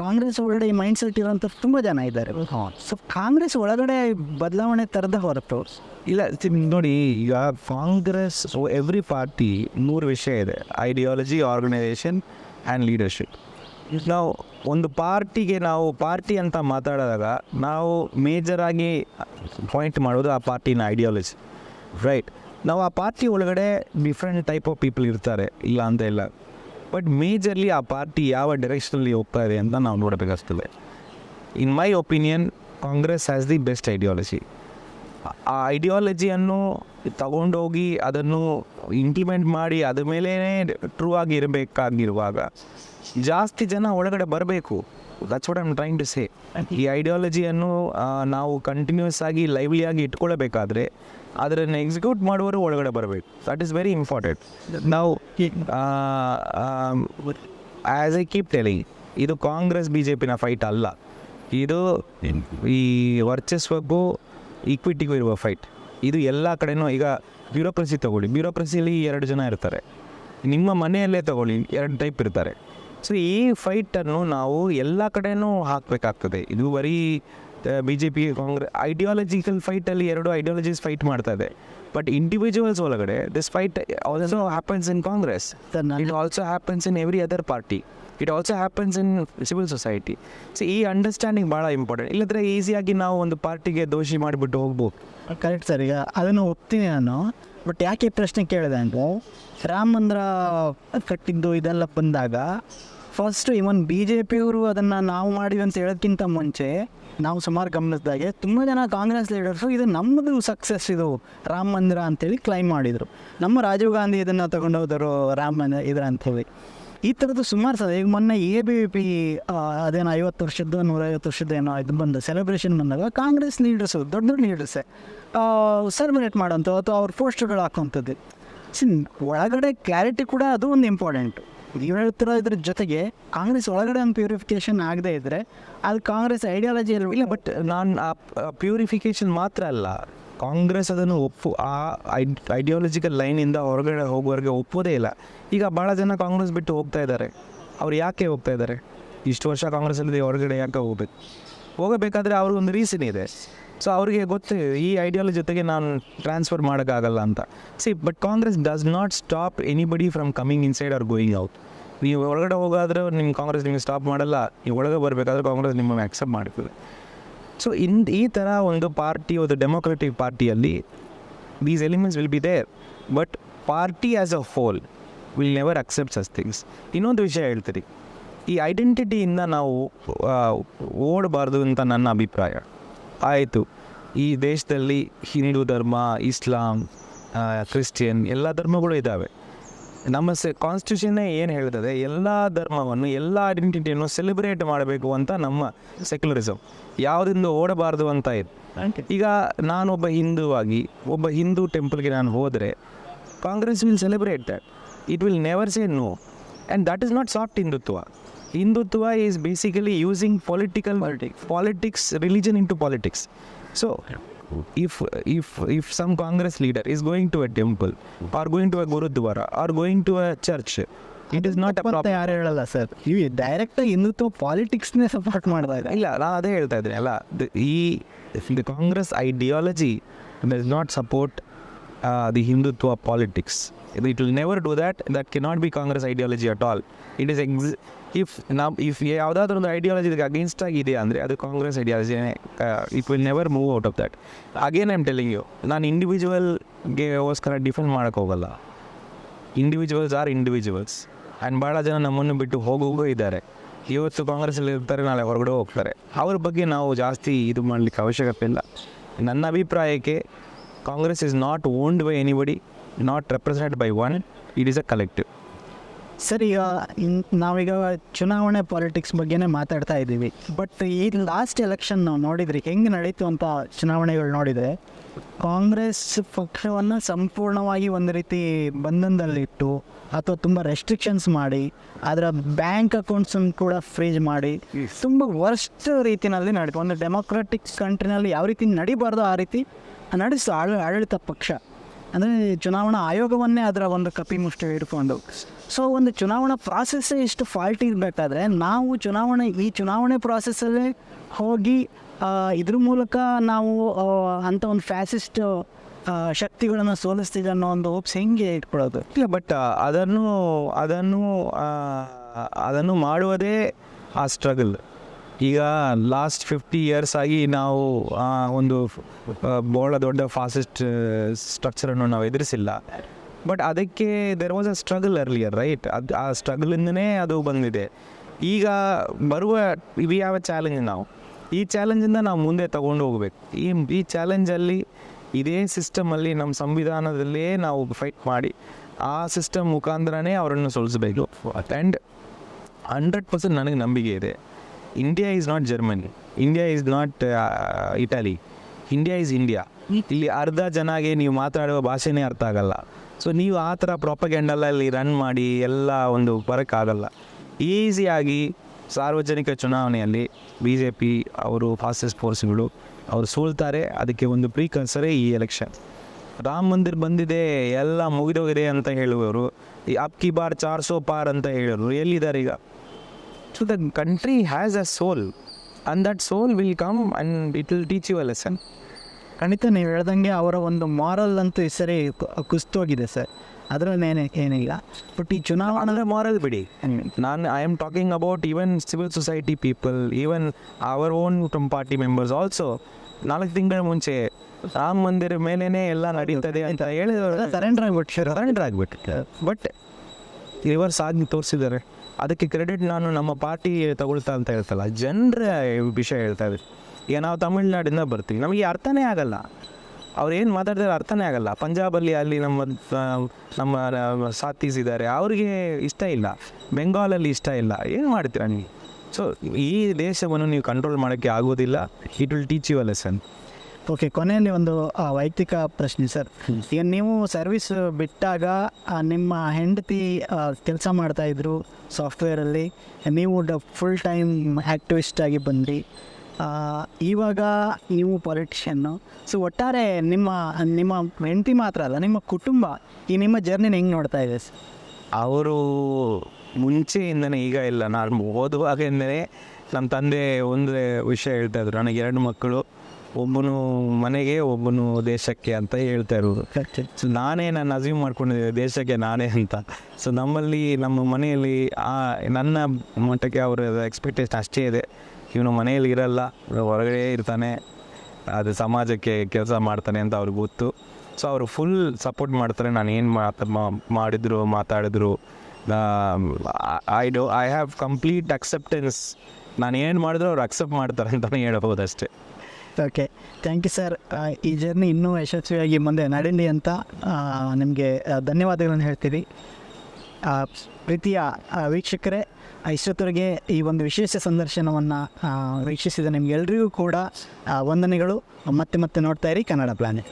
Speaker 2: ಕಾಂಗ್ರೆಸ್ ಒಳಗಡೆ ಈ ಮೈಂಡ್ ಸೆಟ್ ಇರೋಂಥ ತುಂಬ ಜನ ಇದ್ದಾರೆ. ಸೊ ಕಾಂಗ್ರೆಸ್ ಒಳಗಡೆ ಬದಲಾವಣೆ ತರದ ಹೊರತು
Speaker 1: ಇಲ್ಲ ನೋಡಿ ಈಗ ಕಾಂಗ್ರೆಸ್ ಎವ್ರಿ ಪಾರ್ಟಿ ಮೂರು ವಿಷಯ ಇದೆ. ಐಡಿಯಾಲಜಿ ಆರ್ಗನೈಸೇಷನ್ ಆ್ಯಂಡ್ ಲೀಡರ್ಶಿಪ್ ನಾವು ಒಂದು ಪಾರ್ಟಿಗೆ ನಾವು ಪಾರ್ಟಿ ಅಂತ ಮಾತಾಡಿದಾಗ ನಾವು ಮೇಜರಾಗಿ ಪಾಯಿಂಟ್ ಮಾಡೋದು ಆ ಪಾರ್ಟಿನ ಐಡಿಯಾಲಜಿ ರೈಟ್ ನಾವು ಆ ಪಾರ್ಟಿ ಒಳಗಡೆ ಡಿಫ್ರೆಂಟ್ ಟೈಪ್ ಆಫ್ ಪೀಪಲ್ ಇರ್ತಾರೆ ಇಲ್ಲ ಅಂತ ಇಲ್ಲ. ಬಟ್ ಮೇಜರ್ಲಿ ಆ ಪಾರ್ಟಿ ಯಾವ ಡೈರೆಕ್ಷನಲ್ಲಿ ಹೋಗ್ತಾ ಇದೆ ಅಂತ ನಾವು ನೋಡಬೇಕಾಗ್ತದೆ in my opinion Congress as the best ideology ಆ ಐಡಿಯಾಲಜಿಯನ್ನು ತಗೊಂಡೋಗಿ ಅದನ್ನು ಇಂಪ್ಲಿಮೆಂಟ್ ಮಾಡಿ ಅದ್ರ ಮೇಲೇ ಟ್ರೂ ಆಗಿ ಇರಬೇಕಾಗಿರುವಾಗ ಜಾಸ್ತಿ ಜನ ಒಳಗಡೆ ಬರಬೇಕು. That's what I'm trying to say ಈ ಐಡಿಯಾಲಜಿಯನ್ನು ನಾವು ಕಂಟಿನ್ಯೂಸ್ ಆಗಿ ಲೈವ್ಲಿಯಾಗಿ ಇಟ್ಕೊಳ್ಬೇಕಾದ್ರೆ ಅದನ್ನು ಎಕ್ಸಿಕ್ಯೂಟ್ ಮಾಡುವವರು ಒಳಗಡೆ ಬರಬೇಕು. ದಟ್ ಈಸ್ ವೆರಿ ಇಂಪಾರ್ಟೆಂಟ್ ನಾವು ಆ್ಯಸ್ ಐ ಕೀಪ್ ಟೆಲಿಂಗ್ ಇದು ಕಾಂಗ್ರೆಸ್ ಬಿ ಜೆ ಪಿನ ಫೈಟ್ ಅಲ್ಲ. ಇದು ಈ ವರ್ಚಸ್ವಕ್ಕೂ ಈಕ್ವಿಟಿಗೂ ಇರುವ ಫೈಟ್ ಇದು ಎಲ್ಲ ಕಡೆನೂ ಈಗ ಬ್ಯೂರೋಕ್ರಸಿ ತಗೊಳ್ಳಿ. ಬ್ಯೂರೋಕ್ರಸಿಯಲ್ಲಿ ಎರಡು ಜನ ಇರ್ತಾರೆ. ನಿಮ್ಮ ಮನೆಯಲ್ಲೇ ತಗೊಳ್ಳಿ. ಎರಡು ಟೈಪ್ ಇರ್ತಾರೆ. ಸೊ ಈ ಫೈಟನ್ನು ನಾವು ಎಲ್ಲ ಕಡೆಯೂ ಹಾಕಬೇಕಾಗ್ತದೆ. ಇದು ಬರೀ B J P Congress ideological ಫೈಟಲ್ಲಿ ಎರಡು ಐಡಿಯಾಲಜೀಸ್ ಫೈಟ್ ಮಾಡ್ತಾ ಇದೆ. ಬಟ್ ಇಂಡಿವಿಜುವಲ್ಸ್ ಒಳಗಡೆ this fight also happens in Congress it also happens in every other party it also happens in civil society so ಈ ಅಂಡರ್ಸ್ಟ್ಯಾಂಡಿಂಗ್ ಭಾಳ ಇಂಪಾರ್ಟೆಂಟ್ ಇಲ್ಲದ್ರೆ ಈಸಿಯಾಗಿ ನಾವು ಒಂದು ಪಾರ್ಟಿಗೆ ದೋಷಿ ಮಾಡಿಬಿಟ್ಟು ಹೋಗ್ಬೋದು.
Speaker 2: ಕರೆಕ್ಟ್ ಸರ್ ಈಗ ಅದನ್ನು ಒಪ್ತೀನಿ ನಾನು. ಬಟ್ ಯಾಕೆ ಪ್ರಶ್ನೆ ಕೇಳಿದೆ ಅಂದರೆ ರಾಮ ಮಂದಿರ ಕಟ್ಟಿದ್ದು ಇದೆಲ್ಲ ಬಂದಾಗ ಫಸ್ಟು ಇವನ್ ಬಿ ಜೆ ಪಿಯವರು ಅದನ್ನು ನಾವು ಮಾಡಿವಿ ಅಂತ ಹೇಳೋದಕ್ಕಿಂತ ಮುಂಚೆ ನಾವು ಸುಮಾರು ಗಮನಿಸಿದಾಗೆ ತುಂಬ ಜನ ಕಾಂಗ್ರೆಸ್ ಲೀಡರ್ಸು ಇದು ನಮ್ಮದು ಸಕ್ಸಸ್ ಇದು ರಾಮ ಮಂದಿರ ಅಂತೇಳಿ ಕ್ಲೈಮ್ ಮಾಡಿದರು. ನಮ್ಮ ರಾಜೀವ್ ಗಾಂಧಿ ಇದನ್ನು ತಗೊಂಡೋದರು ರಾಮ ಮಂದಿರ ಇದ್ರ ಅಂಥೇಳಿ ಈ ಥರದ್ದು ಸುಮಾರು ಸದ ಈಗ ಮೊನ್ನೆ ಎ ಬಿ ಪಿ ಅದೇನೋ ಐವತ್ತು ವರ್ಷದ್ದು, ನೂರೈವತ್ತು ವರ್ಷದ್ದು ಏನೋ ಇದು ಬಂದು ಸೆಲೆಬ್ರೇಷನ್ ಬಂದಾಗ ಕಾಂಗ್ರೆಸ್ ಲೀಡರ್ಸು, ದೊಡ್ಡ ದೊಡ್ಡ ಲೀಡರ್ಸೆ ಸೆಲೆಬ್ರೇಟ್ ಮಾಡೋಂಥ ಅಥವಾ ಅವ್ರ ಪೋಸ್ಟರ್ಗಳು ಹಾಕೋಂಥದ್ದು ಸಿನ್ ಒಳಗಡೆ ಕ್ಲಾರಿಟಿ ಕೂಡ ಅದು ಒಂದು ಇಂಪಾರ್ಟೆಂಟು ನೀವು ಹೇಳ್ತಿರೋ ಇದ್ರ ಜೊತೆಗೆ ಕಾಂಗ್ರೆಸ್ ಒಳಗಡೆ ಒಂದು ಪ್ಯೂರಿಫಿಕೇಶನ್ ಆಗದೇ ಇದ್ದರೆ ಅದು ಕಾಂಗ್ರೆಸ್ ಐಡಿಯಾಲಜಿ
Speaker 1: ಇಲ್ಲ ಬಟ್ ನಾನು ಆ ಪ್ಯೂರಿಫಿಕೇಶನ್ ಮಾತ್ರ ಅಲ್ಲ. ಕಾಂಗ್ರೆಸ್ ಅದನ್ನು ಒಪ್ಪು, ಆ ಐಡಿಯಾಲಜಿಕಲ್ ಲೈನಿಂದ ಹೊರಗಡೆ ಹೋಗುವವರೆಗೆ ಒಪ್ಪೋದೇ ಇಲ್ಲ. ಈಗ ಭಾಳ ಜನ ಕಾಂಗ್ರೆಸ್ ಬಿಟ್ಟು ಹೋಗ್ತಾ ಇದ್ದಾರೆ. ಅವ್ರು ಯಾಕೆ ಹೋಗ್ತಾ ಇದ್ದಾರೆ? ಇಷ್ಟು ವರ್ಷ ಕಾಂಗ್ರೆಸ್ಸಲ್ಲಿ ಹೊರಗಡೆ ಯಾಕೆ ಹೋಗ್ಬೇಕು? ಹೋಗಬೇಕಾದ್ರೆ ಅವ್ರಿಗೊಂದು ರೀಸನ್ ಇದೆ. ಸೊ ಅವರಿಗೆ ಗೊತ್ತು, ಈ ಐಡಿಯಾಲಜಿ ಜೊತೆಗೆ ನಾನು ಟ್ರಾನ್ಸ್ಫರ್ ಮಾಡೋಕ್ಕಾಗಲ್ಲ ಅಂತ. See but Congress does not stop anybody from coming inside or going out ನೀವು ಒಳಗಡೆ ಹೋಗಾದ್ರೆ ನಿಮ್ಮ ಕಾಂಗ್ರೆಸ್ ನಿಮಗೆ ಸ್ಟಾಪ್ ಮಾಡಲ್ಲ, ನೀವು ಒಳಗೆ ಬರಬೇಕಾದ್ರೆ ಕಾಂಗ್ರೆಸ್ ನಿಮ್ಮನ್ನು ಆಕ್ಸೆಪ್ಟ್ ಮಾಡ್ತದೆ. ಸೊ ಇನ್, ಈ ಥರ ಒಂದು ಪಾರ್ಟಿ ಒಂದು democratic ಪಾರ್ಟಿಯಲ್ಲಿ these elements will be there but party as a whole will never accept such things ಇನ್ನೊಂದು ವಿಷಯ ಹೇಳ್ತೀರಿ ಈ ಐಡೆಂಟಿಟಿಯಿಂದ ನಾವು ಓಡಬಾರ್ದು ಅಂತ ನನ್ನ ಅಭಿಪ್ರಾಯ. ಆಯಿತು. ಈ ದೇಶದಲ್ಲಿ ಹಿಂದೂ ಧರ್ಮ ಇಸ್ಲಾಂ ಕ್ರಿಶ್ಚಿಯನ್ ಎಲ್ಲ ಧರ್ಮಗಳು ಇದ್ದಾವೆ. ನಮ್ಮ ಸೆ ಕಾನ್ಸ್ಟಿಟ್ಯೂಷನ್ನೇ ಏನು ಹೇಳ್ತದೆ? ಎಲ್ಲ ಧರ್ಮವನ್ನು ಎಲ್ಲ ಐಡೆಂಟಿಟಿಯನ್ನು ಸೆಲೆಬ್ರೇಟ್ ಮಾಡಬೇಕು ಅಂತ ನಮ್ಮ ಸೆಕ್ಯುಲರಿಸಮ್ ಯಾವುದಿಂದ ಓಡಬಾರದು ಅಂತ ಇದೆ. ಈಗ ನಾನೊಬ್ಬ ಹಿಂದೂವಾಗಿ ಒಬ್ಬ ಹಿಂದೂ ಟೆಂಪಲ್ಗೆ ನಾನು ಹೋದರೆ Congress will celebrate that it will never say no and that is not soft Hindutva. Hindutva is basically using political politics religion into politics so if if if some congress leader is going to a temple or going to a gurudwara or going to a church it is
Speaker 2: not
Speaker 1: problem.
Speaker 2: ಯಾರು ಹೇಳಲ್ಲ sir. ಇವು direct Hindutva ಪಾಲಿಟಿಕ್ಸ್ನೇ support ಮಾಡ್ತಾ ಇದೆ.
Speaker 1: ಇಲ್ಲ ನಾನು ಅದೇ ಹೇಳ್ತಾ ಇದ್ದೀನಿ ಅಲ್ಲ ಈ the Congress ideology does not support the Hindutva politics it will never do that that can not be Congress ideology at all it is X if ನಾವು ಇಫ್ ಯಾವುದಾದ್ರೂ ಒಂದು ಐಡಿಯಾಲಜಿ ಅಗೇನ್ಸ್ಟ್ ಆಗಿದೆ ಅಂದರೆ ಅದು Congress ಐಡಿಯಾಲಜಿನೇ it will never move out of that again I'm telling you ನಾನು ಇಂಡಿವಿಜುವಲ್ಗೆಗೋಸ್ಕರ defend ಮಾಡೋಕ್ಕೆ ಹೋಗಲ್ಲ. ಇಂಡಿವಿಜುವಲ್ಸ್ ಆರ್ ಇಂಡಿವಿಜುವಲ್ಸ್ ಆ್ಯಂಡ್ ಭಾಳ ಜನ ನಮ್ಮನ್ನು ಬಿಟ್ಟು ಹೋಗೋಗೂ ಇದ್ದಾರೆ. ಇವತ್ತು ಕಾಂಗ್ರೆಸ್ಸಲ್ಲಿ ಇರ್ತಾರೆ, ನಾಳೆ ಹೊರಗಡೆ ಹೋಗ್ತಾರೆ. ಅವ್ರ ಬಗ್ಗೆ ನಾವು ಜಾಸ್ತಿ ಇದು ಮಾಡಲಿಕ್ಕೆ ಅವಶ್ಯಕತೆ ಇಲ್ಲ. ನನ್ನ ಅಭಿಪ್ರಾಯಕ್ಕೆ Congress is not owned by anybody not represent by one it is a collective
Speaker 2: sir ಈಗ ನಾವೀಗ ಚುನಾವಣೆ ಪಾಲಿಟಿಕ್ಸ್ ಬಗ್ಗೆನೇ ಮಾತಾಡ್ತಾ ಇದ್ದೀವಿ. ಬಟ್ ಈ ಲಾಸ್ಟ್ ಎಲೆಕ್ಷನ್ ನಾವು ನೋಡಿದ್ರಿ ಹೆಂಗೆ ನಡೀತು ಅಂತ ಚುನಾವಣೆಗಳು ನೋಡಿದರೆ ಕಾಂಗ್ರೆಸ್ ಪಕ್ಷವನ್ನು ಸಂಪೂರ್ಣವಾಗಿ ಒಂದು ರೀತಿ ಬಂಧನದಲ್ಲಿಟ್ಟು ಅಥವಾ ತುಂಬ ರೆಸ್ಟ್ರಿಕ್ಷನ್ಸ್ ಮಾಡಿ ಅದರ ಬ್ಯಾಂಕ್ ಅಕೌಂಟ್ಸನ್ನು ಕೂಡ ಫ್ರೀಜ್ ಮಾಡಿ ತುಂಬ ವರ್ಸ್ಟ್ ರೀತಿಯಲ್ಲಿ ನಡೀತು. ಒಂದು ಡೆಮೊಕ್ರಾಟಿಕ್ ಕಂಟ್ರಿನಲ್ಲಿ ಯಾವ ರೀತಿ ನಡಿಬಾರ್ದು ಆ ರೀತಿ ನಡೆಸ್ತು ಆಳ ಆಡಳಿತ ಪಕ್ಷ. ಅಂದರೆ ಚುನಾವಣಾ ಆಯೋಗವನ್ನೇ ಅದರ ಒಂದು ಕಪಿ ಮುಷ್ಟಿ ಹಿಡ್ಕೊಂಡು. ಸೊ ಒಂದು ಚುನಾವಣಾ ಪ್ರಾಸೆಸ್ಸೇ ಇಷ್ಟು ಫಾಲ್ಟ್ ಇರಬೇಕಾದ್ರೆ, ನಾವು ಚುನಾವಣೆ, ಈ ಚುನಾವಣೆ ಪ್ರಾಸೆಸ್ಸಲ್ಲೇ ಹೋಗಿ ಇದ್ರ ಮೂಲಕ ನಾವು ಅಂಥ ಒಂದು ಫ್ಯಾಸಿಸ್ಟ್ ಶಕ್ತಿಗಳನ್ನು ಸೋಲಿಸ್ತೀವಿ ಅನ್ನೋ ಒಂದು ಹೋಪ್ಸ್ ಹೆಂಗೆ ಇಟ್ಕೊಳ್ಳೋದು?
Speaker 1: ಇಲ್ಲ ಬಟ್ ಅದನ್ನು ಅದನ್ನು ಅದನ್ನು ಮಾಡುವುದೇ ಆ ಸ್ಟ್ರಗಲ್ ಈಗ ಲಾಸ್ಟ್ ಫಿಫ್ಟಿ ಇಯರ್ಸ್ ಆಗಿ ನಾವು ಒಂದು ಬಹಳ ದೊಡ್ಡ ಫಾಸ್ಟೆಸ್ಟ್ ಸ್ಟ್ರಕ್ಚರನ್ನು ನಾವು ಎದುರಿಸಿಲ್ಲ. ಬಟ್ ಅದಕ್ಕೆ there was a struggle earlier right ಅದು ಆ ಸ್ಟ್ರಗಲಿಂದನೇ ಅದು ಬಂದಿದೆ. ಈಗ ಬರುವ ವಿ ಹ್ಯಾವ್ ಅ ಚಾಲೆಂಜ್ ನಾವು? ಈ ಚಾಲೆಂಜಿಂದ ನಾವು ಮುಂದೆ ತಗೊಂಡು ಹೋಗ್ಬೇಕು. ಈ ಈ ಚಾಲೆಂಜಲ್ಲಿ ಇದೇ ಸಿಸ್ಟಮಲ್ಲಿ ನಮ್ಮ ಸಂವಿಧಾನದಲ್ಲೇ ನಾವು ಫೈಟ್ ಮಾಡಿ ಆ ಸಿಸ್ಟಮ್ ಮುಖಾಂತರನೇ ಅವರನ್ನು ಸೋಲಿಸಬೇಕು. ಆ್ಯಂಡ್ ಹಂಡ್ರೆಡ್ ಪರ್ಸೆಂಟ್ ನನಗೆ ನಂಬಿಕೆ ಇದೆ. India is not Germany India is not Italy India is India ಇಲ್ಲಿ ಅರ್ಧ ಜನಗೆ ನೀವು ಮಾತಾಡುವ ಭಾಷೆನೇ ಅರ್ಥ ಆಗಲ್ಲ. ಸೊ ನೀವು ಆ ಥರ ಪ್ರಾಪಗೆಂಡಲ್ಲಲ್ಲಿ ರನ್ ಮಾಡಿ ಎಲ್ಲ ಒಂದು ಬರೋಕ್ಕಾಗಲ್ಲ. ಈಸಿಯಾಗಿ ಸಾರ್ವಜನಿಕ ಚುನಾವಣೆಯಲ್ಲಿ ಬಿ ಜೆ ಪಿ ಅವರು ಫಾಸ್ಟೆಸ್ಟ್ ಫೋರ್ಸ್ಗಳು ಅವರು ಸೋಲ್ತಾರೆ. ಅದಕ್ಕೆ ಒಂದು ಪ್ರೀಕನ್ಸರೇ ಈ ಎಲೆಕ್ಷನ್ ರಾಮ ಮಂದಿರ್ ಬಂದಿದೆ, ಎಲ್ಲ ಮುಗಿದೋಗಿದೆ ಅಂತ ಹೇಳುವವರು, ಈ ಅಪ್ ಕಿ ಬಾರ್ ಚಾರ್ ಸೋ ಪಾರ್ ಅಂತ ಹೇಳೋರು ಎಲ್ಲಿದ್ದಾರೆ ಈಗ? So the country has a soul and that soul will come and it will teach you a lesson
Speaker 2: ಖಂಡಿತ ನೀವು ಹೇಳ್ದಂಗೆ ಅವರ ಒಂದು ಮಾರಲ್ ಅಂತೂ ಈ ಸರಿ. ಕುಸ್ತೋಗಿದೆ ಸರ್ ಅದರಲ್ಲೇನೆ ಏನಿಲ್ಲ. ಬಟ್ ಈ ಚುನಾವಣೆ
Speaker 1: ಅಂದರೆ ಮಾರಲ್ ಬಿಡಿ. ನಾನು I am talking about even civil society people even our own party members also ನಾಲ್ಕು ತಿಂಗಳ ಮುಂಚೆ ರಾಮ ಮಂದಿರ ಮೇಲೇ ಎಲ್ಲ ನಡೀತದೆ ಅಂತ ಹೇಳಿದವರು.
Speaker 2: ಸರೆಂಡರ್ ಆಗಿಬಿಟ್ಟು ಸರ್
Speaker 1: ಸರೆಂಡರ್ ಆಗಿಬಿಟ್ಟು ಬಟ್ ರಿವರ್ಸ್ ಆಗಿ ತೋರಿಸಿದ್ದಾರೆ ಅದಕ್ಕೆ ಕ್ರೆಡಿಟ್ ನಾನು ನಮ್ಮ ಪಾರ್ಟಿ ತಗೊಳ್ತಾ ಅಂತ ಹೇಳ್ತಲ್ಲ. ಜನರ ವಿಷಯ ಹೇಳ್ತಾ ಇದ್ದೆ ಈಗ ನಾವು ತಮಿಳ್ನಾಡಿಂದ ಬರ್ತೀವಿ. ನಮಗೆ ಅರ್ಥನೇ ಆಗಲ್ಲ. ಅವ್ರು ಏನು ಮಾತಾಡ್ತಾರೆ ಅರ್ಥನೇ ಆಗಲ್ಲ. ಪಂಜಾಬಲ್ಲಿ ಅಲ್ಲಿ ನಮ್ಮ ನಮ್ಮ ಸಾಥೀಸ್ ಇದ್ದಾರೆ ಅವ್ರಿಗೆ ಇಷ್ಟ ಇಲ್ಲ. ಬೆಂಗಾಲಲ್ಲಿ ಇಷ್ಟ ಇಲ್ಲ. ಏನು ಮಾಡ್ತೀರಾ ನೀವು? ಸೊ ಈ ದೇಶವನ್ನು ನೀವು ಕಂಟ್ರೋಲ್ ಮಾಡೋಕ್ಕೆ ಆಗೋದಿಲ್ಲ. It will teach you a lesson
Speaker 2: okay ಕೊನೆಯಲ್ಲಿ ಒಂದು ವೈಯಕ್ತಿಕ ಪ್ರಶ್ನೆ ಸರ್. ಈಗ ನೀವು ಸರ್ವಿಸ್ ಬಿಟ್ಟಾಗ ನಿಮ್ಮ ಹೆಂಡತಿ ಕೆಲಸ ಮಾಡ್ತಾಯಿದ್ರು ಸಾಫ್ಟ್ವೇರಲ್ಲಿ ನೀವು ಡ ಫುಲ್ ಟೈಮ್ ಆ್ಯಕ್ಟಿವಿಸ್ಟ್ ಆಗಿ ಬಂದ್ರಿ. ಇವಾಗ ನೀವು ಪೊಲಿಟಿಷನ್ನು ಸೊ ಒಟ್ಟಾರೆ ನಿಮ್ಮ ನಿಮ್ಮ ಹೆಂಡತಿ ಮಾತ್ರ ಅಲ್ಲ ನಿಮ್ಮ ಕುಟುಂಬ ಈ ನಿಮ್ಮ ಜರ್ನಿನ ಹೆಂಗೆ ನೋಡ್ತಾ ಇದೆ? ಸರ್
Speaker 1: ಅವರು ಮುಂಚೆಯಿಂದನೇ ಈಗ ಇಲ್ಲ ನಾನು ಓದುವಾಗೆಂದರೆ ನಮ್ಮ ತಂದೆ ಒಂದು ವಿಷಯ ಹೇಳ್ತಾ ಇದ್ರು ನನಗೆ ಎರಡು ಮಕ್ಕಳು ಒಬ್ಬನು ಮನೆಗೆ ಒಬ್ಬನು ದೇಶಕ್ಕೆ ಅಂತ ಹೇಳ್ತಾ ಇರೋದು. ಸೊ ನಾನೇ ನಾನು ಅಸ್ಯೂಮ್ ಮಾಡ್ಕೊಂಡಿದ್ದೆ ದೇಶಕ್ಕೆ ನಾನೇ ಅಂತ. ಸೊ ನಮ್ಮಲ್ಲಿ ನಮ್ಮ ಮನೆಯಲ್ಲಿ ಆ ನನ್ನ ಮಟ್ಟಕ್ಕೆ ಅವರ ಎಕ್ಸ್ಪೆಕ್ಟೇಷನ್ ಅಷ್ಟೇ ಇದೆ. ಇವನು ಮನೆಯಲ್ಲಿ ಇರಲ್ಲ ಹೊರಗಡೆ ಇರ್ತಾನೆ, ಅದು ಸಮಾಜಕ್ಕೆ ಕೆಲಸ ಮಾಡ್ತಾನೆ ಅಂತ ಅವ್ರಿಗೆ ಗೊತ್ತು. ಸೊ ಅವರು ಫುಲ್ ಸಪೋರ್ಟ್ ಮಾಡ್ತಾರೆ, ನಾನು ಏನು ಮಾತ ಮಾಡಿದ್ರು, ಮಾತಾಡಿದ್ರು. I do I have complete acceptance ನಾನು ಏನು ಮಾಡಿದ್ರು ಅವ್ರು ಅಕ್ಸೆಪ್ಟ್ ಮಾಡ್ತಾರೆ ಅಂತಲೇ ಹೇಳ್ಬೋದು ಅಷ್ಟೇ.
Speaker 2: ಓಕೆ ಥ್ಯಾಂಕ್ ಯು ಸರ್ ಈ ಜರ್ನಿ ಇನ್ನೂ ಯಶಸ್ವಿಯಾಗಿ ಮುಂದೆ ನಡೀಲಿ ಅಂತ ನಿಮಗೆ ಧನ್ಯವಾದಗಳನ್ನು ಹೇಳ್ತೀವಿ ಪ್ರೀತಿಯ ವೀಕ್ಷಕರೇ ಇಷ್ಟೊತ್ತವರೆಗೆ ಈ ಒಂದು ವಿಶೇಷ ಸಂದರ್ಶನವನ್ನು ವೀಕ್ಷಿಸಿದ ನಿಮಗೆಲ್ಲರಿಗೂ ಕೂಡ ವಂದನೆಗಳು. ಮತ್ತೆ ಮತ್ತೆ ನೋಡ್ತಾ ಇರಿ ಕನ್ನಡ ಪ್ಲಾನೆಟ್.